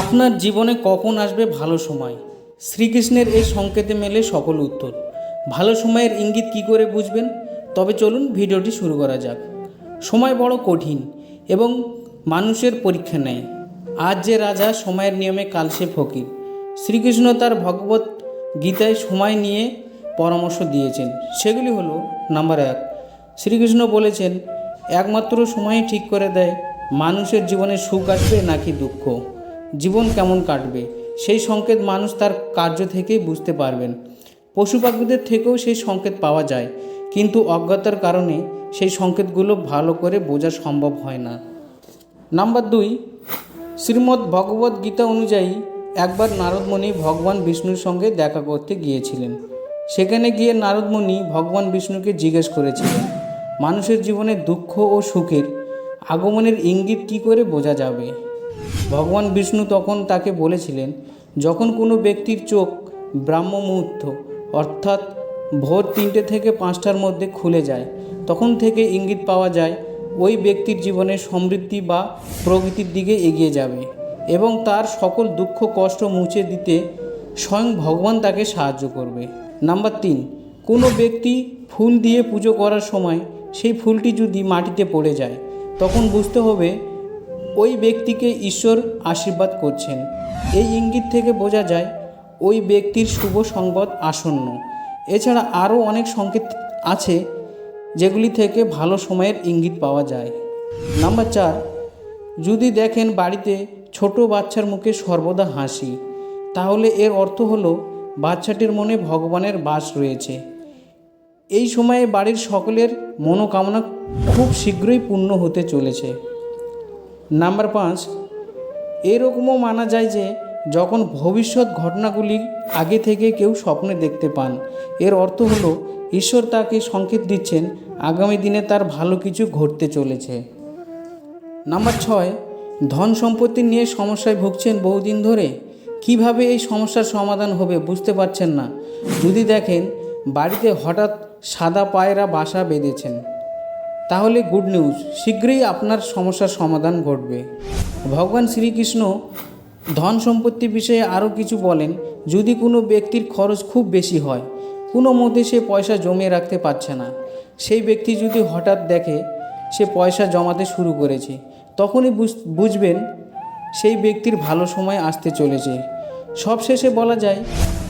আপনার জীবনে কখন আসবে ভালো সময়? শ্রীকৃষ্ণের এই সংকেতে মেলে সকল উত্তর। ভালো সময়ের ইঙ্গিত কি করে বুঝবেন? তবে চলুন ভিডিওটি শুরু করা যাক। সময় বড় কঠিন এবং মানুষের পরীক্ষা নেয়। আজ যে রাজা সময়ের নিয়মে কাল সে ফকির। শ্রীকৃষ্ণ তার ভগবত গীতায় সময় নিয়ে পরামর্শ দিয়েছেন। সেগুলি হলো, নাম্বার এক, শ্রীকৃষ্ণ বলেছেন, একমাত্র সময়ই ঠিক করে দেয় মানুষের জীবনে সুখ আসবে নাকি দুঃখ। জীবন কেমন কাটবে? সেই সংকেত মানুষ তার কার্য থেকেই বুঝতে পারবেন। পশু পাখিদের থেকেও সেই সংকেত পাওয়া যায়। কিন্তু অজ্ঞতার কারণে সেই সংকেতগুলো ভালো করে বোঝা সম্ভব হয় না। নাম্বার দুই, শ্রীমদ্ ভগবত গীতা অনুযায়ী একবার নারদমণি ভগবান বিষ্ণুর সঙ্গে দেখা করতে গিয়েছিলেন। সেখানে গিয়ে নারদমণি ভগবান বিষ্ণুকে জিজ্ঞেস করেছিলেন, মানুষের জীবনে দুঃখ ও সুখের আগমনের ইঙ্গিত কি করে বোঝা যাবে? ভগবান বিষ্ণু তখন তাকে বলেছিলেন, যখন কোনো ব্যক্তির চোখ ব্রাহ্ম মুহূর্ত অর্থাৎ ভোর তিনটে থেকে পাঁচটার মধ্যে খুলে যায়, তখন থেকে ইঙ্গিত পাওয়া যায়, ওই ব্যক্তির জীবনে সমৃদ্ধি বা প্রগতির দিকে এগিয়ে যাবে এবং তার সকল দুঃখ, কষ্ট মুছে দিতে স্বয়ং ভগবান তাকে সাহায্য করবে। নাম্বার তিন, কোনো ব্যক্তি ফুল দিয়ে পুজো করার সময় সেই ফুলটি যদি মাটিতে পড়ে যায়, তখন বুঝতে হবে ওই ব্যক্তিকে ঈশ্বর আশীর্বাদ করছেন। এই ইঙ্গিত থেকে বোঝা যায়, ওই ব্যক্তির শুভ সংবাদ আসন্ন। এছাড়া আরও অনেক সংকেত আছে, যেগুলি থেকে ভালো সময়ের ইঙ্গিত পাওয়া যায়। নাম্বার চার, যদি দেখেন বাড়িতে ছোট বাচ্চার মুখে সর্বদা হাসি, তাহলে এর অর্থ হলো বাচ্চাটির মনে ভগবানের বাস রয়েছে। এই সময়ে বাড়ির সকলের মনোকামনা খুব শীঘ্রই পূর্ণ হতে চলেছে। নাম্বার পাঁচ, এরকমও মানা যায় যে যখন ভবিষ্যৎ ঘটনাগুলি আগে থেকে কেউ স্বপ্নে দেখতে পান, এর অর্থ হলো ঈশ্বর তাকে সংকেত দিচ্ছেন আগামী দিনে তার ভালো কিছু ঘটতে চলেছে। নাম্বার ছয়, ধন সম্পত্তি নিয়ে সমস্যায় ভুগছেন বহুদিন ধরে, কীভাবে এই সমস্যার সমাধান হবে বুঝতে পারছেন না। যদি দেখেন, বাড়িতে হঠাৎ সাদা পায়রা বাসা বেঁধেছেন। তাহলে গুড নিউজ শীঘ্রই আপনার সমস্যার সমাধান ঘটবে। ভগবান শ্রীকৃষ্ণ ধন সম্পত্তি বিষয়ে আরও কিছু বলেন, যদি কোনো ব্যক্তির খরচ খুব বেশি হয়, কোনো মতে সে পয়সা জমিয়ে রাখতে পারছে না। সেই ব্যক্তি যদি হঠাৎ দেখে সে পয়সা জমাতে শুরু করেছে, তখনই বুঝ- বুঝবেন সেই ব্যক্তির ভালো সময় আসতে চলেছে। সবশেষে বলা যায়,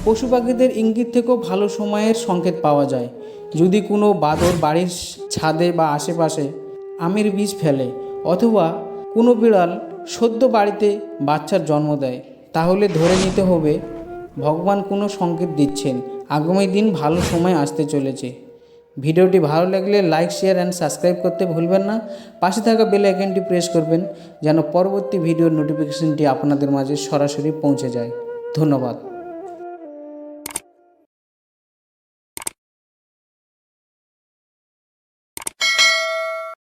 পশু পাখিদের ইঙ্গিত থেকেও ভালো সময়ের সংকেত পাওয়া যায়। যদি কোনো বাদর বাড়ির ছাদে বা আশেপাশে আমের বীজ ফেলে অথবা কোনো বিড়াল সদ্য বাড়িতে বাচ্চার জন্ম দেয়, তাহলে ধরে নিতে হবে ভগবান কোনো সংকেত দিচ্ছেন। আগামী দিন ভালো সময় আসতে চলেছে। ভিডিওটি ভালো লাগলে লাইক শেয়ার অ্যান্ড সাবস্ক্রাইব করতে ভুলবেন না। পাশে থাকা বেল আইকনটি প্রেস করবেন যেন পরবর্তী ভিডিওর নোটিফিকেশনটি আপনাদের মাঝে সরাসরি পৌঁছে যায়। ধন্যবাদ।